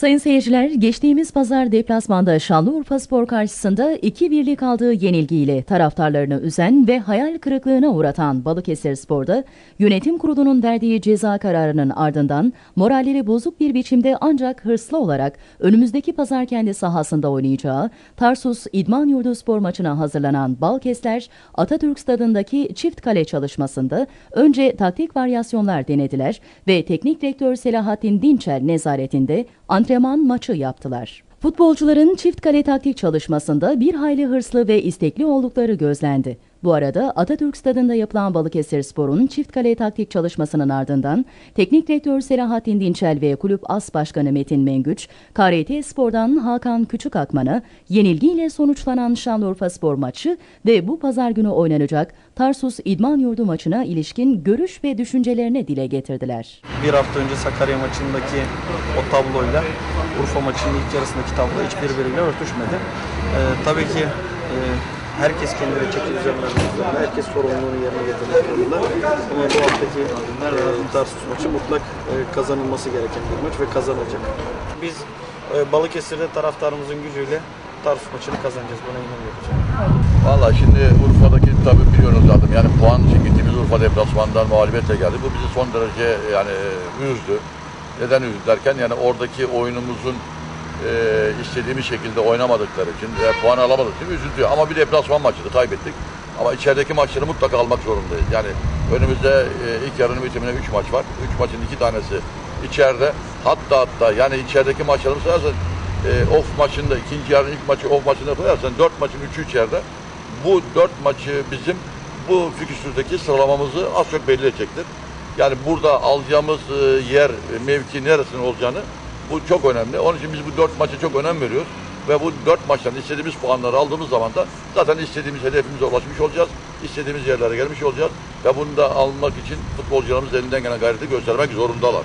Sayın seyirciler, geçtiğimiz pazar deplasmanda Şanlıurfa Spor karşısında 2-1'lik aldığı yenilgiyle taraftarlarını üzen ve hayal kırıklığına uğratan Balıkesir Spor'da yönetim kurulunun verdiği ceza kararının ardından moralleri bozuk bir biçimde ancak hırslı olarak önümüzdeki pazar kendi sahasında oynayacağı Tarsus İdman Yurdu Spor maçına hazırlanan Balkesler Atatürk Stadındaki çift kale çalışmasında önce taktik varyasyonlar denediler ve teknik direktör Selahattin Dinçel nezaretinde antrenman maçı yaptılar. Futbolcuların çift kale taktik çalışmasında bir hayli hırslı ve istekli oldukları gözlendi. Bu arada Atatürk Stadında yapılan Balıkesir Spor'un çift kale taktik çalışmasının ardından teknik direktör Selahattin Dinçel ve kulüp as başkanı Metin Mengüç, KRT Spor'dan Hakan Küçükakman'a yenilgiyle sonuçlanan Şanlıurfa Spor maçı ve bu pazar günü oynanacak Tarsus İdman Yurdu maçına ilişkin görüş ve düşüncelerini dile getirdiler. Bir hafta önce Sakarya maçındaki o tabloyla Urfa maçının ilk yarısındaki tablo hiçbirbiriyle örtüşmedi. Ee, tabii ki e, herkes kendine çeki düzen vermek zorunda. Herkes sorumluluğunu yerine getirmek zorunda. Ama bu haftaki e, Tarsus maçı mutlak e, kazanılması gereken bir maç ve kazanacak. Biz e, Balıkesir'de taraftarımızın gücüyle Tarsus maçını kazanacağız. Buna inanıyoruz. Valla şimdi Urfa'daki tabii biliyorsunuz zaten yani puan için gittiğimiz Urfa deplasmanından mağlubiyetle geldi. Bu bizi son derece yani üzdü. Neden üzdü derken yani oradaki oyunumuzun e, istediğimiz şekilde oynamadıkları için ve puan alamadık için üzüldü. Ama bir deplasman maçıydı kaybettik. Ama içerideki maçları mutlaka almak zorundayız. Yani önümüzde e, ilk yarının bitimine 3 maç var. 3 maçın 2 tanesi içeride. Hatta hatta yani içerideki maçlarını sayarsan e, off maçında ikinci yarının ilk maçı off maçında koyarsan 4 maçın 3'ü içeride. Bu 4 maçı bizim bu fikstürdeki sıralamamızı az çok belli. Yani burada alacağımız e, yer, e, mevki neresinin olacağını bu çok önemli. Onun için biz bu dört maça çok önem veriyoruz. Ve bu dört maçtan istediğimiz puanları aldığımız zaman da zaten istediğimiz hedefimize ulaşmış olacağız. İstediğimiz yerlere gelmiş olacağız. Ve bunu da almak için futbolcularımız elinden gelen gayreti göstermek zorundalar.